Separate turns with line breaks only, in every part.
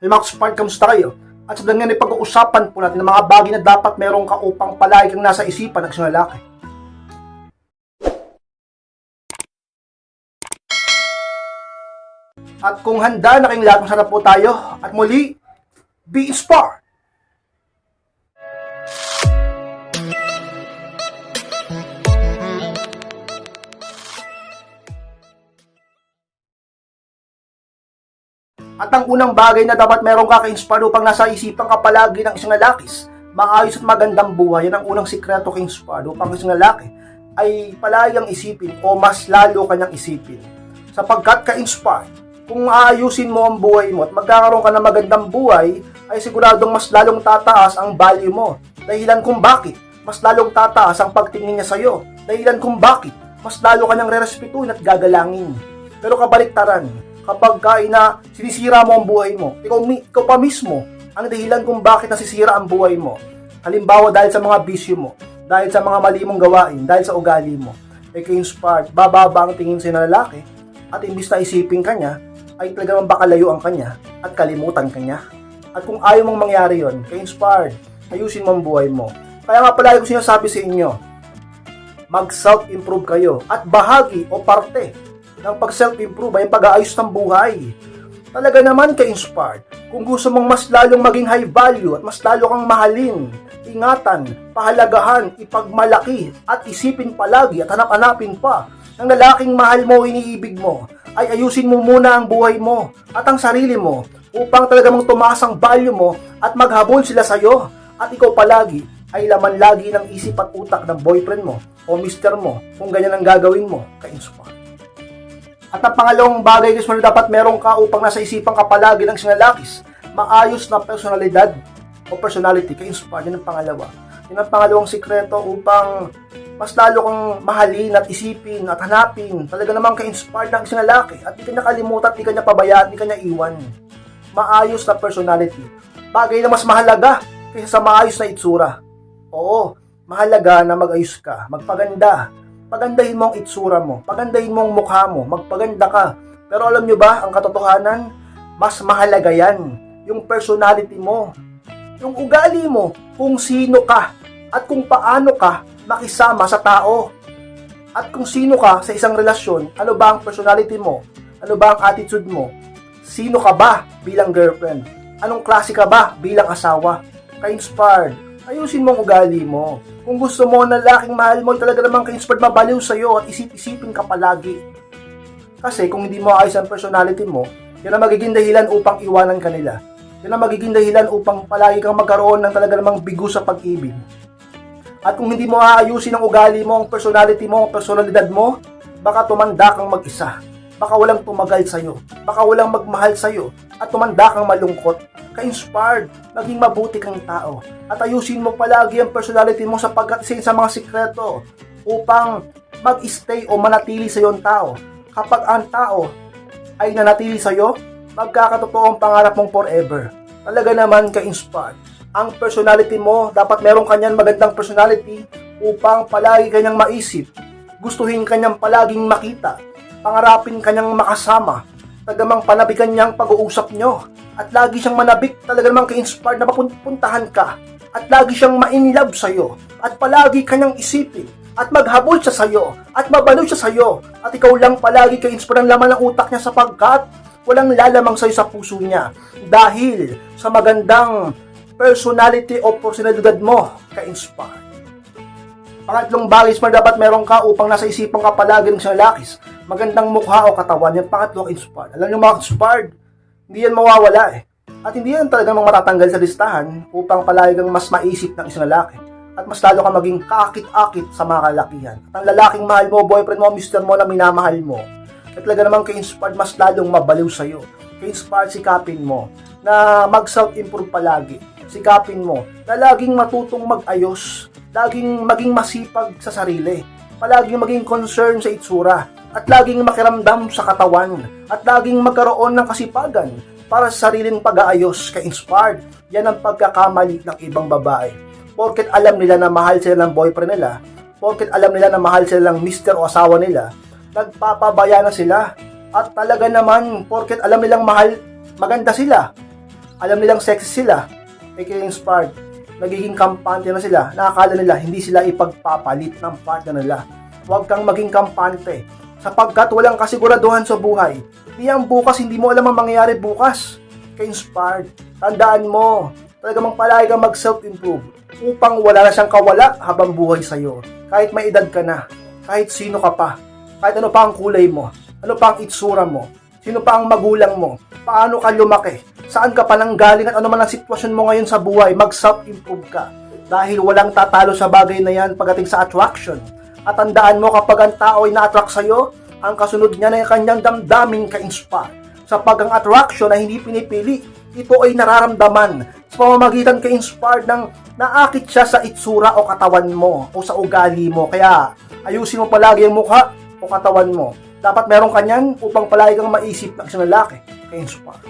Hey Max Park, kamusta kayo? At sa ganyan ay pag-uusapan po natin ang mga bagay na dapat meron ka upang palagi kang nasa isipan ng isang lalaki. At kung handa na kayong lahat, masarap po tayo. At muli, be inspired! At ang unang bagay na dapat meron ka ka-inspire upang nasa isipan ka palagi ng isang lalakis, maayos at magandang buhay, yan ang unang sikreto ka-inspire upang isang lalaki ay palagi ang isipin o mas lalo kanyang isipin. Sapagkat ka-inspire, kung aayusin mo ang buhay mo at magkakaroon ka ng magandang buhay, ay siguradong mas lalong tataas ang value mo. Dahilan kung bakit, mas lalong tataas ang pagtingin niya sa'yo. Dahilan kung bakit, mas lalo kanyang rerespetuhin at gagalangin. Pero kabaliktaran, kapag ka ina sinisira mo ang buhay mo, ikaw, ikaw pa mismo ang dahilan kung bakit nasisira ang buhay mo. Halimbawa dahil sa mga bisyo mo, dahil sa mga mali mong gawain, dahil sa ugali mo, ay ka-inspired, bababa ang tingin sa lalaki, at imbis na isipin ka niya, ay talagang baka layuan ka niya, at kalimutan ka niya. At kung ayaw mong mangyari yon, ka-inspired, ayusin mo ang buhay mo. Kaya nga palagi ko sinasabi sa inyo, mag self-improve kayo at bahagi o parte ng pag self-improve ay pag-aayos ng buhay. Talaga naman ka-inspired. Kung gusto mong mas lalong maging high value at mas lalo kang mahalin, ingatan, pahalagahan, ipagmalaki at isipin palagi at hanap-hanapin pa ng lalaking mahal mo iniibig mo, ay ayusin mo muna ang buhay mo at ang sarili mo upang talaga mong tumaas ang value mo at maghabol sila sa'yo at ikaw palagi ay laman lagi ng isip at utak ng boyfriend mo o mister mo kung ganyan ang gagawin mo ka-inspire. At ang pangalawang bagay guys na dapat meron ka upang nasa isipan ka palagi ng sinalakis, maayos na personalidad o personality ka-inspire. Yan ang pangalawa. Yan ang pangalawang sikreto upang mas lalo kang mahalin at isipin at hanapin. Talaga namang ka-inspire ng isang lalaki at di ka niya kalimutan, di ka niya pabayaan, di ka niya iwan. Maayos na personality. Bagay na mas mahalaga kaysa sa maayos na itsura. Oo, mahalaga na mag-ayos ka, magpaganda. Pagandahin mo ang itsura mo, pagandahin mo ang mukha mo, magpaganda ka. Pero alam nyo ba, ang katotohanan, mas mahalaga yan. Yung personality mo, yung ugali mo, kung sino ka, at kung paano ka makisama sa tao. At kung sino ka sa isang relasyon, ano ba ang personality mo? Ano ba ang attitude mo? Sino ka ba bilang girlfriend? Anong klase ka ba bilang asawa? Ka-inspired. Ayusin mo ang ugali mo. Kung gusto mo na laking mahal mo, talaga namang ka-inspired mabaliw sa'yo at isip-isipin ka palagi. Kasi kung hindi mo ayos ang personality mo, yan ang magiging dahilan upang iwanan ka nila. Yan ang magiging dahilan upang palagi kang magkaroon ng talaga namang bigo sa pag-ibig. At kung hindi mo aayusin ang ugali mo, ang personality mo, ang personalidad mo, baka tumanda kang mag-isa. Baka walang tumagal sa'yo. Baka walang magmahal sa'yo. At tumanda kang malungkot. Ka-inspired. Maging mabuti kang tao. At ayusin mo palagi ang personality mo sapagkat isa sa mga sikreto upang mag-stay o manatili sa'yo ang tao. Kapag ang tao ay nanatili sa'yo, magkakatotoo ang pangarap mong forever. Talaga naman ka-inspired. Ang personality mo, dapat meron kanyan magandang personality upang palagi kanyang maisip. Gustuhin kanyang palaging makita. Pangarapin kanyang makasama. Tagamang panabigan niyang pag-uusap nyo. At lagi siyang manabik, talaga namang ka-inspired na mapuntahan ka. At lagi siyang ma-inlove sa'yo. At palagi kanyang isipin. At maghabol siya sa'yo. At mabalo siya sa'yo. At ikaw lang palagi ka-inspired ang laman ng utak niya sapagkat walang lalamang sa'yo sa puso niya. Dahil sa magandang personality o personalidad mo ka-inspire. Pangatlong bagay na dapat meron ka upang nasa isipan ka palagi ng lalakis. Magandang mukha o katawan. Yung pangatlo inspired. Alam niyo mga inspired, hindi yan mawawala eh. At hindi yan talagang matatanggal sa listahan upang palagi kang mas maisip ng isang lalaki. At mas lalo kang maging kaakit-akit sa mga kalakihan. At ang lalaking mahal mo, boyfriend mo, mister mo na minamahal mo, at talaga namang ka-inspired, mas lalong mabaliw sa'yo. Ka-inspired, sikapin mo na mag-self-improve palagi. Sikapin mo na laging matutong mag-ayos, laging maging masipag sa sarili, palaging maging concern sa itsura, at laging makiramdam sa katawan, at laging magkaroon ng kasipagan para sa sariling pag-aayos ka-inspired. Yan ang pagkakamali ng ibang babae. Porket alam nila na mahal sila ng boyfriend nila, porket alam nila na mahal sila ng mister o asawa nila, nagpapabaya na sila. At talaga naman, porket alam nilang mahal, maganda sila. alam nilang sexy sila, aka inspired, nagiging kampante na sila, nakakala nila hindi sila ipagpapalit ng partner nila. Huwag kang maging kampante sapagkat walang kasiguraduhan sa buhay. Hindi bukas, hindi mo alam ang mangyayari bukas. Ka-inspired. Tandaan mo, talaga mang palagi kang mag-self-improve upang wala na siyang kawala habang buhay sa'yo. Kahit may edad ka na, kahit sino ka pa, kahit ano pa ang kulay mo, ano pa ang itsura mo, sino pa ang magulang mo, paano ka lumaki, saan ka pa nang galing at ano man ang sitwasyon mo ngayon sa buhay, mag-self-improve ka. Dahil walang tatalo sa bagay na yan pagdating sa attraction. At tandaan mo kapag ang tao ay na-attract sa'yo, ang kasunod niya na yung kanyang damdaming ka-inspire. Sa pag ang attraction na hindi pinipili, ito ay nararamdaman sa pamamagitan ka-inspired ng naakit siya sa itsura o katawan mo o sa ugali mo. Kaya ayusin mo palagi ang mukha o katawan mo. Dapat meron kanyan upang palagi kang maisip ng isang lalaki ka-inspired.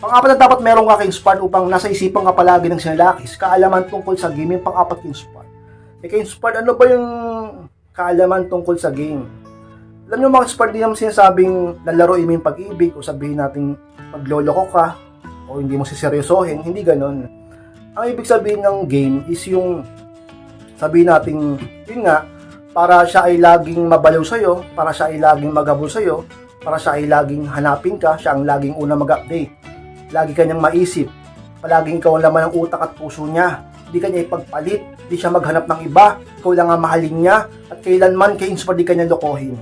Pang-apat na dapat meron ka ka-inspired upang nasa isipan ka palagi ng isang lalaki kaalaman tungkol sa game yung pang-apat ka-inspired. Eh, ka-inspired, ano ba yung kaalaman tungkol sa game? Alam nyo mga ka-inspired, di naman sinasabing lalaroin mo yung pag-ibig o sabihin natin magloloko ka o hindi mo siseryosohin, hindi ganon. Ang ibig sabihin ng game is yung sabihin natin, yun nga, para siya ay laging mabaliw sa'yo, para siya ay laging magabol sa'yo, para siya ay laging hanapin ka, siya ang laging una mag-update. Lagi kanyang maisip, palaging ikaw ang laman ng utak at puso niya. Hindi kanya ipagpalit, di siya maghanap ng iba, ikaw lang ang mahalin niya, at kailanman kay inspire di kanya lokohin.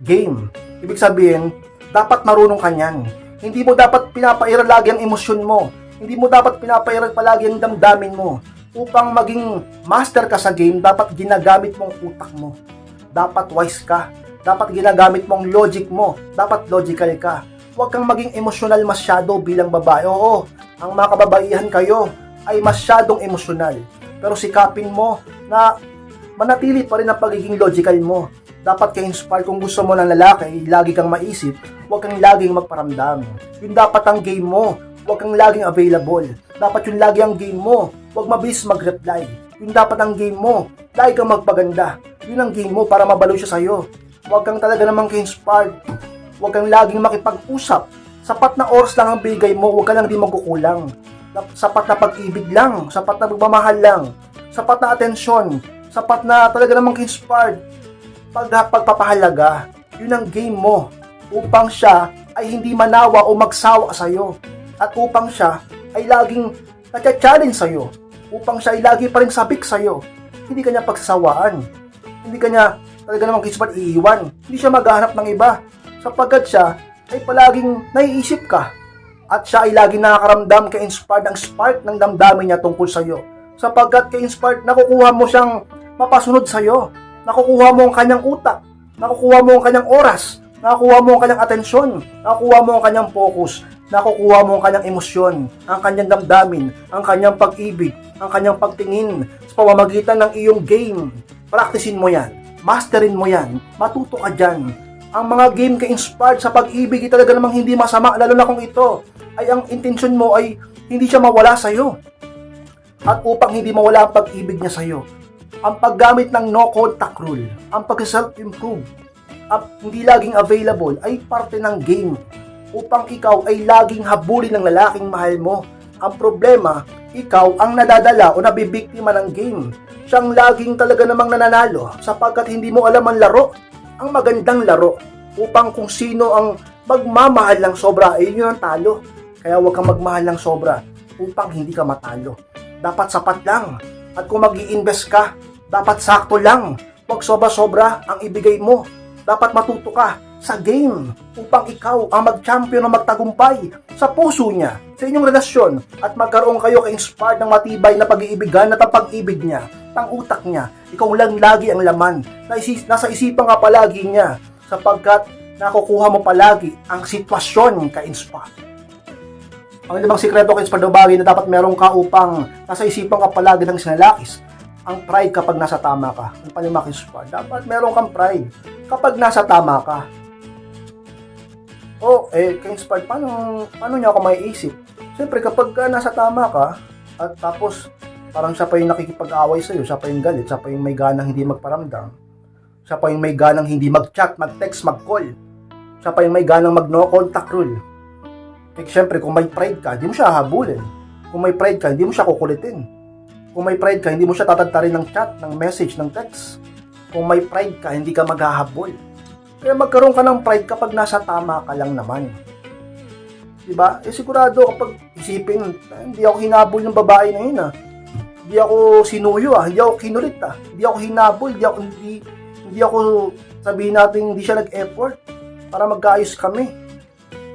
Game. Ibig sabihin, dapat marunong kanyan. Hindi mo dapat pinapairal lagi ang emosyon mo. Hindi mo dapat pinapairal palagi ang damdamin mo. Upang maging master ka sa game, dapat ginagamit mong utak mo. Dapat wise ka. Dapat ginagamit mong logic mo. Dapat logical ka. Huwag kang maging emosyonal masyado bilang babae. Oo, ang mga kababaihan kayo ay masyadong emosyonal. Pero sikapin mo na manatili pa rin ang pagiging logical mo. Dapat ka-inspire kung gusto mo ng lalaki, lagi kang maisip, huwag kang laging magparamdam. Yun dapat ang game mo, huwag kang laging available. Dapat yun lagi ang game mo, huwag mabilis mag-reply. Yun dapat ang game mo, lagi kang magpaganda. Yun ang game mo para mabalo siya sa'yo. Huwag kang talaga namang ka-inspired. Huwag kang laging makipag-usap. Sapat na oras lang ang bigay mo, huwag ka lang di magkukulang. Sapat na pag-ibig lang, sapat na pagmamahal lang, sapat na atensyon, sapat na talaga namang ka-inspired pag pagpapahalaga, yun ang game mo upang siya ay hindi manawa o magsawa sa iyo at upang siya ay laging nagcha-challenge sa iyo upang siya ay lagi pa rin sabik sa iyo hindi kanya pagsasawaan. Hindi kanya talaga namang kispat iiwan. Hindi siya maghahanap ng iba. Sapagkat siya ay palaging naiisip ka. At siya ay laging nakakaramdam ka-inspired ng spark ng damdamin niya tungkol sa iyo sapagkat ka-inspired nakukuha mo siyang mapasunod sa iyo nakukuha mo ang kanyang utak, nakukuha mo ang kanyang oras, nakukuha mo ang kanyang atensyon, nakukuha mo ang kanyang focus, nakukuha mo ang kanyang emosyon, ang kanyang damdamin, ang kanyang pag-ibig, ang kanyang pagtingin sa pamamagitan ng iyong game. Praktisin mo yan, masterin mo yan, matuto ka dyan. Ang mga game ka-inspired sa pag-ibig ay talaga namang hindi masama, lalo na kung ito ay ang intensyon mo ay hindi siya mawala sa'yo. At upang hindi mawala ang pag-ibig niya sa'yo, ang paggamit ng no contact rule, ang pag-self-improve, at hindi laging available ay parte ng game upang ikaw ay laging habulin ng lalaking mahal mo. Ang problema, ikaw ang nadadala o nabibiktima ng game. Siyang laging talaga namang nananalo sapagkat hindi mo alam ang laro, ang magandang laro, upang kung sino ang magmamahal ng sobra, ay yun ang talo. Kaya huwag kang magmahal ng sobra upang hindi ka matalo. Dapat sapat lang. At kung mag invest ka, dapat sakto lang. Huwag sobra-sobra ang ibigay mo. Dapat matuto ka sa game upang ikaw ang mag-champion o magtagumpay sa puso niya, sa inyong relasyon at magkaroon kayo ka-inspired ng matibay na pag-iibigan at ang pag-ibig niya, ang utak niya. Ikaw lang lagi ang laman. Nasa isipan ka palagi niya sapagkat nakukuha mo palagi ang sitwasyon ka-inspired. Ang limang sikreto ka-inspired na bagay na dapat meron ka upang nasa isipan ka palagi ng sinalakis ang pride kapag nasa tama ka. Ang palimakis pa. Dapat meron kang pride kapag nasa tama ka. Oh, eh, ka-inspired, paano, paano niya ako maiisip? Siyempre, kapag ka nasa tama ka, at tapos, parang siya pa yung nakikipag-away sa'yo, siya pa yung galit, siya pa yung may ganang hindi magparamdam, siya pa yung may ganang hindi mag-chat, mag-text, mag-call, siya pa yung may ganang mag-no contact rule. Eh, syempre, kung may pride ka, hindi mo siya hahabulin. Kung may pride ka, hindi mo siya kukulitin. Kung may pride ka, hindi mo siya tatantarin ng chat, ng message, ng text. Kung may pride ka, hindi ka maghahabol. Kaya magkaroon ka ng pride kapag nasa tama ka lang naman. Diba? Eh sigurado kapag isipin, "Ah, hindi ako hinabol ng babae na yun ah. Hindi ako sinuyo ah, hindi ako kinulit ah. Hindi ako hinabol, hindi ako, hindi, hindi ako sabihin natin hindi siya nag-effort para magkaayos kami.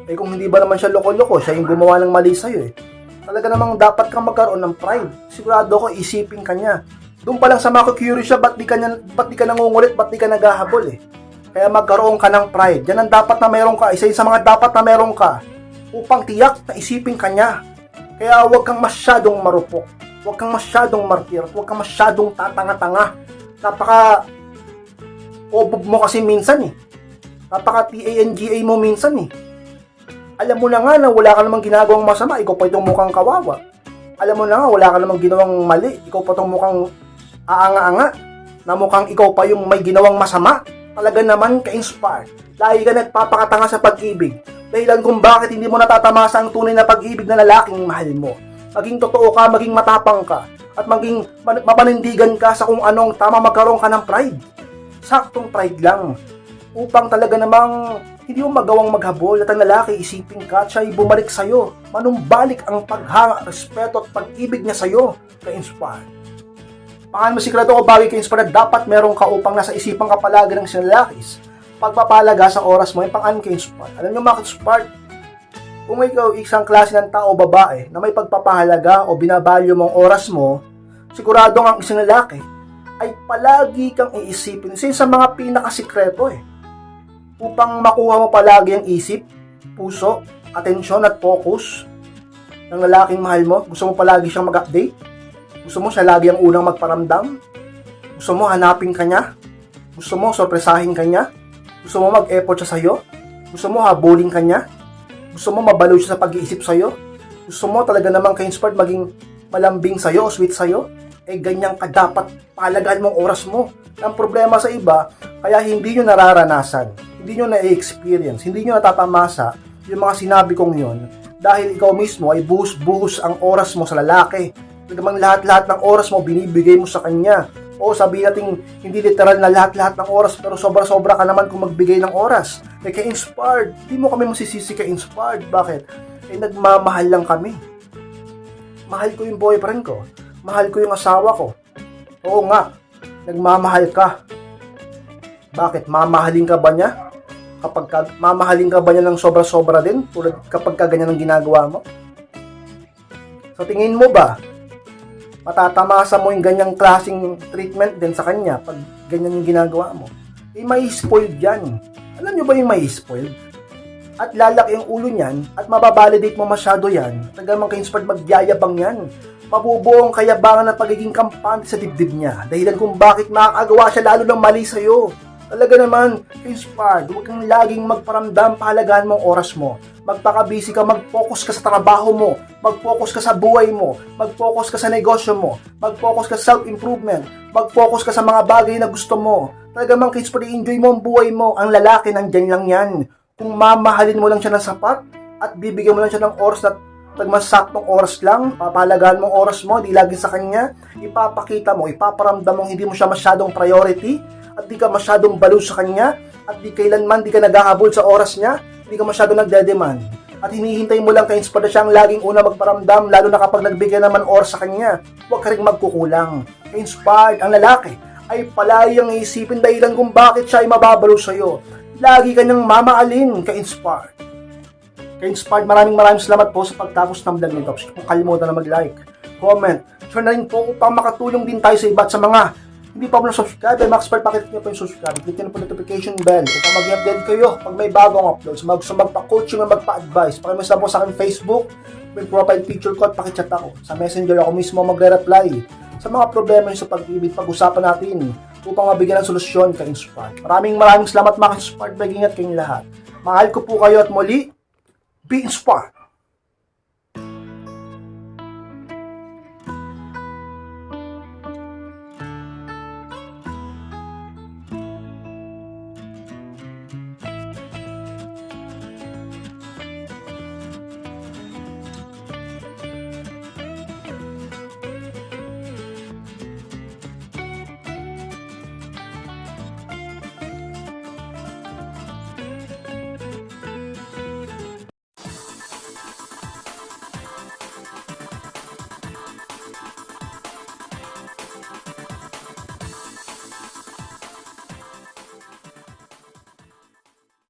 Eh kung hindi ba naman siya loko-loko, siya yung gumawa ng mali sa'yo eh. Talaga namang dapat kang magkaroon ng pride. Sigurado ko isipin ka niya. Doon pa lang sa mako-curious siya, ba't di ka, ba't di ka nangungulit, ba't di ka naghahabol eh. Kaya magkaroon ka ng pride. Yan ang dapat na meron ka. Isa sa mga dapat na meron ka upang tiyak na isipin ka niya. Kaya huwag kang masyadong marupok. Huwag kang masyadong martir. Huwag kang masyadong tatanga-tanga. Napaka obob mo kasi minsan eh. Napaka TANGA mo minsan eh. Alam mo na nga na wala ka namang ginagawang masama, ikaw pa itong mukhang kawawa. Alam mo na nga, wala ka namang ginawang mali, ikaw pa itong mukhang aanga-anga, na mukhang ikaw pa yung may ginawang masama. Talaga naman ka-inspire. Lagi ka nagpapakatanga sa pag-ibig. Dahilan kung bakit hindi mo natatamasa ang tunay na pag-ibig na lalaking mahal mo. Maging totoo ka, maging matapang ka, at maging mapanindigan ka sa kung anong tama magkaroon ka ng pride. Saktong pride lang. Upang talaga namang hindi mo magawang maghabol at ang lalaki isipin ka at siya ay bumalik sa'yo. Manumbalik ang paghanga, respeto at pag-ibig niya sa'yo. Ka-inspire. Paano mo sikrado ko bagay ka-inspire na dapat meron ka upang nasa isipan ka palagi ng sinalakis. Pagpapalaga sa oras mo, yung pang-an ka-inspire. Alam niyo mga ka-inspire, kung ikaw isang klase ng tao babae na may pagpapahalaga o binabalyo mong oras mo, siguradong ang isang lalaki ay palagi kang iisipin. Isa sa mga pinakasikreto eh upang makuha mo palagi ang isip, puso, atensyon at focus ng lalaking mahal mo. Gusto mo palagi siyang mag-update? Gusto mo siya lagi ang unang magparamdam? Gusto mo hanapin ka niya? Gusto mo sorpresahin ka niya? Gusto mo mag-effort siya sa'yo? Gusto mo habulin ka niya? Gusto mo mabalo siya sa pag-iisip sa'yo? Gusto mo talaga namang ka-inspired maging malambing sa'yo o sweet sa'yo? Eh ganyan ka dapat palagaan mong oras mo. Ang problema sa iba, kaya hindi nyo nararanasan hindi nyo na-experience, hindi nyo natatamasa yung mga sinabi kong yon dahil ikaw mismo ay buhos-buhos ang oras mo sa lalaki. Nagamang lahat-lahat ng oras mo binibigay mo sa kanya. O sabihin natin hindi literal na lahat-lahat ng oras pero sobra-sobra ka naman kung magbigay ng oras. Eh ka-inspired, hindi mo kami masisisi ka-inspired. Bakit? Eh nagmamahal lang kami. Mahal ko yung boyfriend ko. Mahal ko yung asawa ko. Oo nga, nagmamahal ka. Bakit? Mamahalin ka ba niya? kapag ka, mamahalin ka ba niya ng sobra-sobra din tulad kapag ka ganyan ang ginagawa mo? So tingin mo ba matatamasa mo yung ganyang klaseng treatment din sa kanya pag ganyan yung ginagawa mo? Eh may spoiled yan. Alam nyo ba yung may spoiled? At lalaki ang ulo niyan at mababalidate mo masyado yan. Tagal mang ka-inspired magyayabang yan. Mabubuo ang kayabangan ng pagiging kampante sa dibdib niya. Dahilan kung bakit makakagawa siya lalo ng mali sa'yo. Talaga naman, inspired. Huwag kang laging magparamdam, pahalagahan mo ang oras mo. Magpaka-busy ka, mag-focus ka sa trabaho mo, mag-focus ka sa buhay mo, mag-focus ka sa negosyo mo, mag-focus ka sa self-improvement, mag-focus ka sa mga bagay na gusto mo. Talaga man, kids, enjoy mo ang buhay mo. Ang lalaki, nandyan lang yan. Kung mamahalin mo lang siya ng sapat, at bibigyan mo lang siya ng oras na pagmasaktong oras lang, papalagaan mong oras mo, di lagi sa kanya, ipapakita mo, ipaparamdam mong hindi mo siya masyadong priority, at di ka masyadong balo sa kanya at di kailanman di ka naghahabol sa oras niya, di ka masyadong nagdedemand. At hinihintay mo lang kay inspira siyang laging una magparamdam lalo na kapag nagbigay naman oras sa kanya. Huwag ka rin magkukulang. Inspired ang lalaki ay palayang isipin dahilan kung bakit siya ay mababalo sa iyo. Lagi kanyang mamaalin ka-inspired. Ka-inspired, maraming maraming salamat po sa pagtapos ng vlog nito. Kung kalimutan na mag-like, comment, share na rin po upang makatulong din tayo sa iba sa mga hindi pa mo na-subscribe, ay Maxpert, pakit nyo po yung subscribe. Click nyo po notification bell upang mag-update kayo pag may bagong upload. So, mag, so magpa-coaching o magpa-advise. Pakimusta po sa akin Facebook, may profile picture ko at pakichat ako. Sa messenger ako mismo magre-reply. Sa mga problema sa pag-ibig, pag-usapan natin upang mabigyan ng solusyon kay Inspired. Maraming maraming salamat mga Inspired. Mag-ingat kayong lahat. Mahal ko po kayo at muli, be inspired.